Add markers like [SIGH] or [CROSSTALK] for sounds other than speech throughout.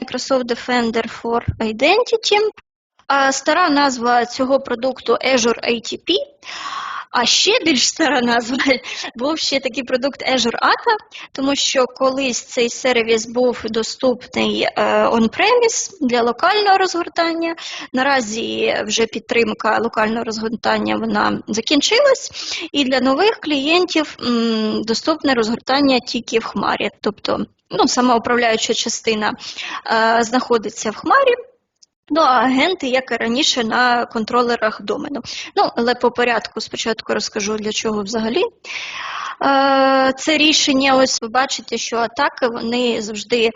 Microsoft Defender for Identity. Стара назва цього продукту Azure ATP. А ще більш стара назва був ще такий продукт Azure ATA, тому що колись цей сервіс був доступний е, on-premise для локального розгортання. Наразі вже підтримка локального розгортання вона закінчилась, і для нових клієнтів доступне розгортання тільки в Хмарі. Тобто ну, сама управляюча частина е, знаходиться в Хмарі. Ну, агенти, як і раніше, на контролерах домену. Ну, але по порядку спочатку розкажу, для чого взагалі. Е, Це рішення, ось ви бачите, що атаки вони завжди е,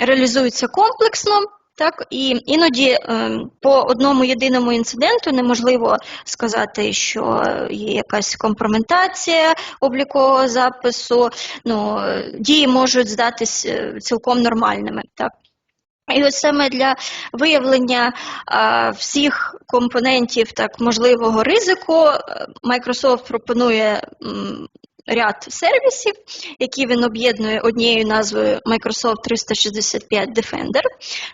реалізуються комплексно. Так, і іноді е, по одному єдиному інциденту неможливо сказати, що є якась компроментація облікового запису. Ну, дії можуть здатись цілком нормальними. Так. І ось саме для виявлення а, всіх компонентів так можливого ризику е, Microsoft пропонує м, ряд сервісів, які він об'єднує однією назвою Microsoft 365 Defender,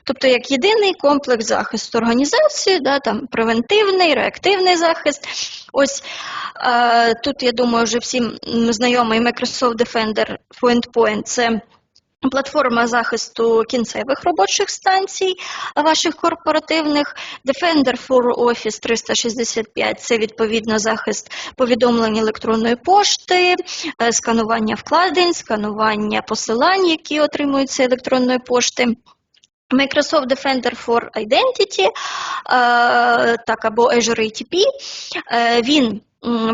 тобто як єдиний комплекс захисту організації, да, там превентивний, реактивний захист. Ось е, тут, я думаю, вже всім знайомий Microsoft Defender for Endpoint – це Платформа захисту кінцевих робочих станцій ваших корпоративних, Defender for Office 365 – це відповідно захист повідомлень електронної пошти, е, сканування вкладень, сканування посилань, які отримуються електронної пошти. Microsoft Defender for Identity, е, так або Azure ATP, е, він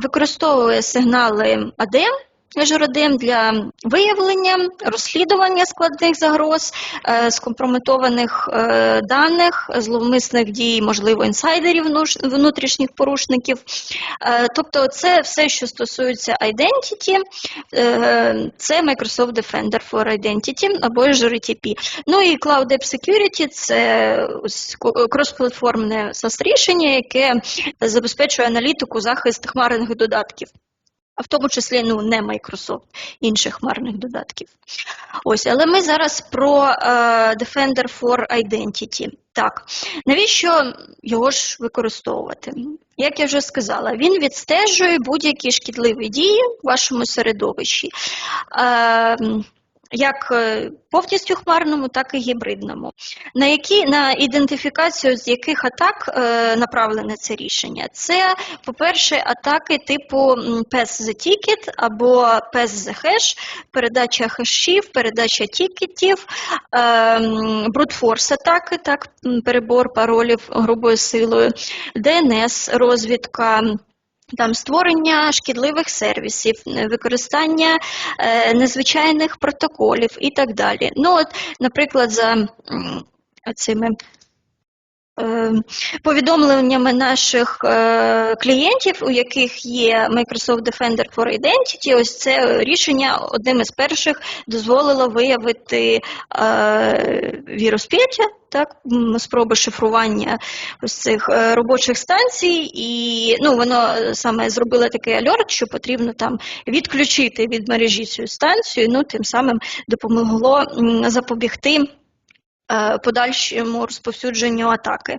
використовує сигнали ADEM, ADEM для виявлення, розслідування складних загроз, е, скомпрометованих е, даних, зловмисних дій, можливо, інсайдерів внутрішніх порушників. Е, Тобто, це все, що стосується identity, це Microsoft Defender for Identity або Azure. Ну і Cloud App Security – це кросплатформне SaaS рішення, яке забезпечує аналітику захист хмарних додатків. А в тому числі ну не Microsoft, інших хмарних додатків. Ось, але ми зараз про е, Defender for Identity. Так, навіщо його ж використовувати? Як я вже сказала, він відстежує будь-які шкідливі дії в вашому середовищі. Е, як е, повністю хмарному, так і гібридному. На які на ідентифікацію з яких атак е, направлене це рішення? Це, по-перше, атаки типу Pass the Ticket або Pass the Hash, передача хешів, передача тікетів, е, брутфорс атаки, так, перебор паролів грубою силою, ДНС, розвідка. Там створення шкідливих сервісів, е, використання е, незвичайних протоколів і так далі. Ну, от, наприклад, за цими повідомленнями наших е, клієнтів, у яких є Microsoft Defender for Identity, ось це рішення одним із перших дозволило виявити е, вірус Петя, так, спроби шифрування ось цих е, робочих станцій, і ну, воно е, саме зробило такий альорт, що потрібно там відключити від мережі цю станцію, ну, тим самим допомогло запобігти е, подальшому розповсюдженню атаки.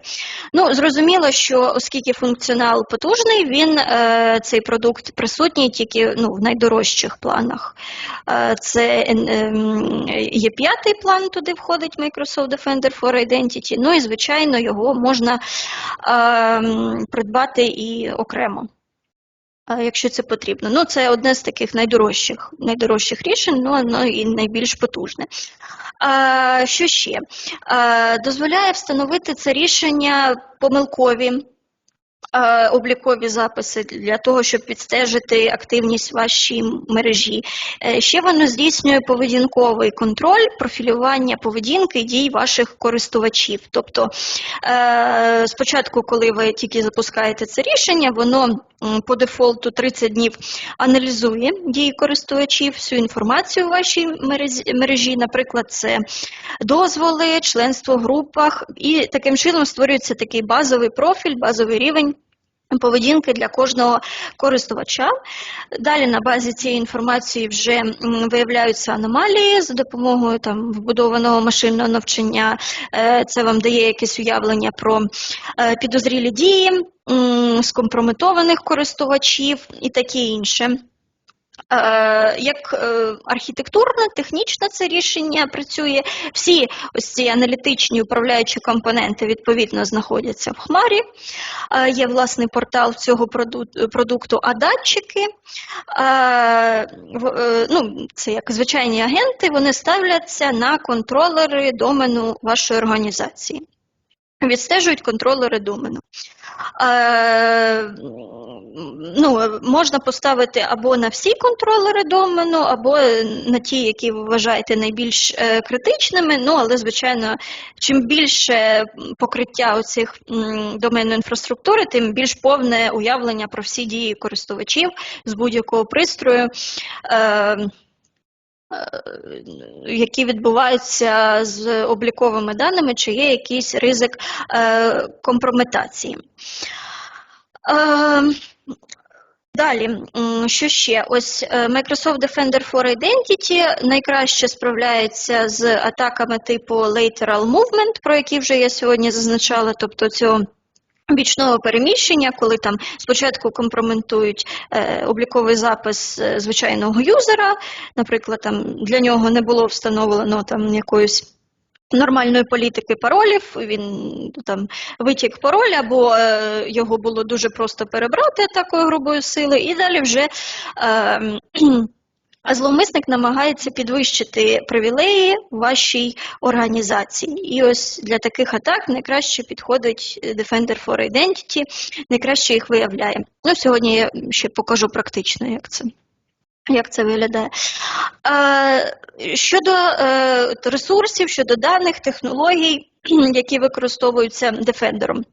Ну, зрозуміло, що оскільки функціонал потужний, він е, цей продукт присутній тільки ну, в найдорожчих планах. Е, це ем, є п'ятий план, туди входить Microsoft Defender for Identity. Ну і звичайно, його можна ем, придбати і окремо. Якщо це потрібно. Ну, це одне з таких найдорожчих, найдорожчих рішень, ну, воно і найбільш потужне. А, що ще? А, дозволяє встановити це рішення помилкові облікові записи для того, щоб підстежити активність вашій мережі. Е, Ще воно здійснює поведінковий контроль, профілювання поведінки дій ваших користувачів. Тобто е, спочатку, коли ви тільки запускаєте це рішення, воно по дефолту 30 днів аналізує дії користувачів, всю інформацію в вашій мережі, наприклад, це дозволи, членство в групах, і таким чином створюється такий базовий профіль, базовий рівень поведінки для кожного користувача. Далі на базі цієї інформації вже виявляються аномалії за допомогою там вбудованого машинного навчання. Е, Це вам дає якесь уявлення про е, підозрілі дії, скомпрометованих користувачів і таке інше. Е, Як е, архітектурне, технічне це рішення працює, всі ось ці аналітичні управляючі компоненти відповідно знаходяться в Хмарі. Е, Є власний портал цього продукту, а датчики, ну, це як звичайні агенти, вони ставляться на контролери домену вашої організації. Відстежують контролери домену. Е, ну, можна поставити або на всі контролери домену, або на ті, які ви вважаєте найбільш е, критичними. Ну, але, звичайно, чим більше покриття оцих м, доменної інфраструктури, тим більш повне уявлення про всі дії користувачів з будь-якого пристрою. Е, які відбуваються з обліковими даними, чи є якийсь ризик е, компрометації. Е, Далі, що ще? Ось е, Microsoft Defender for Identity найкраще справляється з атаками типу lateral movement, про які вже я сьогодні зазначала, тобто цього бічного переміщення, коли там спочатку компрометують е, обліковий запис е, звичайного юзера, наприклад, там для нього не було встановлено там якоїсь нормальної політики паролів, він там витік пароль, або е, його було дуже просто перебрати такою грубою сили, і далі вже е, а зловмисник намагається підвищити привілеї вашій організації. І ось для таких атак найкраще підходить Defender for Identity, найкраще їх виявляє. Ну, сьогодні я ще покажу практично, як це. Як це виглядає? Е, щодо е, ресурсів, щодо даних, технологій, [CLEARS THROAT] які використовуються Defender.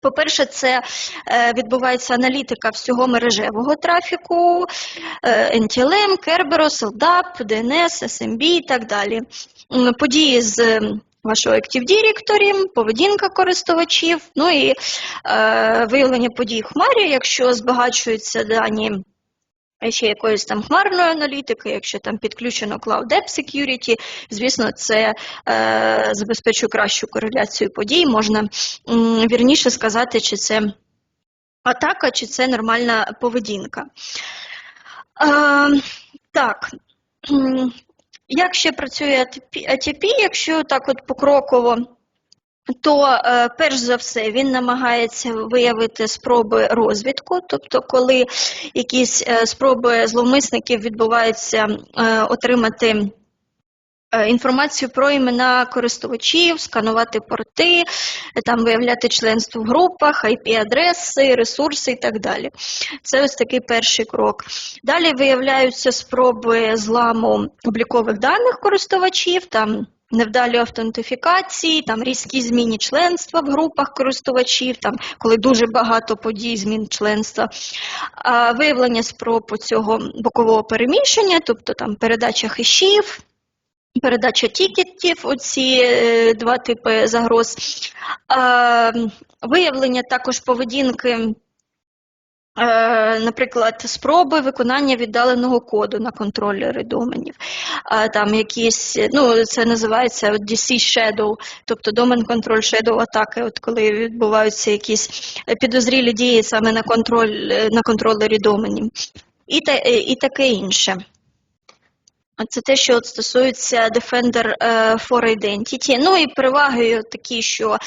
По-перше, це е, відбувається аналітика всього мережевого трафіку, е, NTLM, Kerberos, LDAP, DNS, SMB і так далі. Події з вашого Active Directory, поведінка користувачів, ну і е, виявлення подій в хмарі, якщо збагачуються дані ще якоїсь там хмарної аналітики, якщо там підключено Cloud App Security, звісно, це е, забезпечує кращу кореляцію подій. Можна м, вірніше сказати, чи це атака, чи це нормальна поведінка. Е, так. Як ще працює ATP, якщо так от покроково, то е, перш за все він намагається виявити спроби розвідку, тобто, коли якісь е, спроби зловмисників відбуваються е, отримати інформацію про імена користувачів, сканувати порти, там виявляти членство в групах, IP-адреси, ресурси і так далі. Це ось такий перший крок. Далі виявляються спроби зламу облікових даних користувачів. там Невдалі автентифікації, там різкі зміни членства в групах користувачів, там коли дуже багато подій змін членства, а, виявлення спроб цього бокового переміщення, тобто там передача хешів, передача тікетів, оці е, два типи загроз, а, виявлення також поведінки. Е, Наприклад, спроби виконання віддаленого коду на контролери доменів. А, Там якісь, ну це називається DC Shadow, тобто домен контроль Shadow атаки, от коли відбуваються якісь е, підозрілі дії саме на контроль е, на контролері доменів. І, та, е, і таке інше. Це те, що от стосується Defender е, for Identity. Ну і переваги такі, що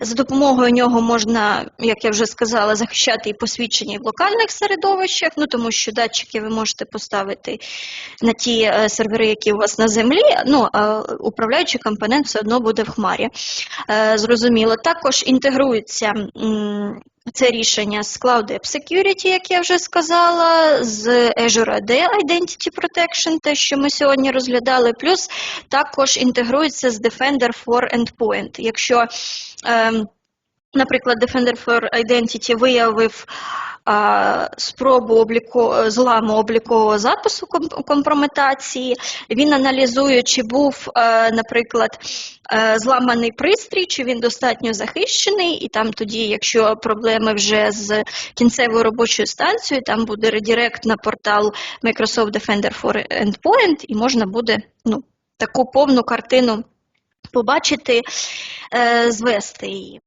за допомогою нього можна, як я вже сказала, захищати і посвідчення в локальних середовищах, ну тому що датчики ви можете поставити на ті е, сервери, які у вас на землі. Ну а управляючий компонент все одно буде в хмарі. Е, Зрозуміло. Також інтегрується. Це рішення з Cloud App Security, як я вже сказала, з Azure AD Identity Protection, те, що ми сьогодні розглядали, плюс також інтегрується з Defender for Endpoint. Якщо, ем, наприклад, Defender for Identity виявив спробу обліко... зламу облікового запису компрометації. Він аналізує, чи був, е, наприклад, е, зламаний пристрій, чи він достатньо захищений, і там тоді, якщо проблеми вже з кінцевою робочою станцією, там буде редирект на портал Microsoft Defender for Endpoint, і можна буде ну, таку повну картину побачити, е, звести її.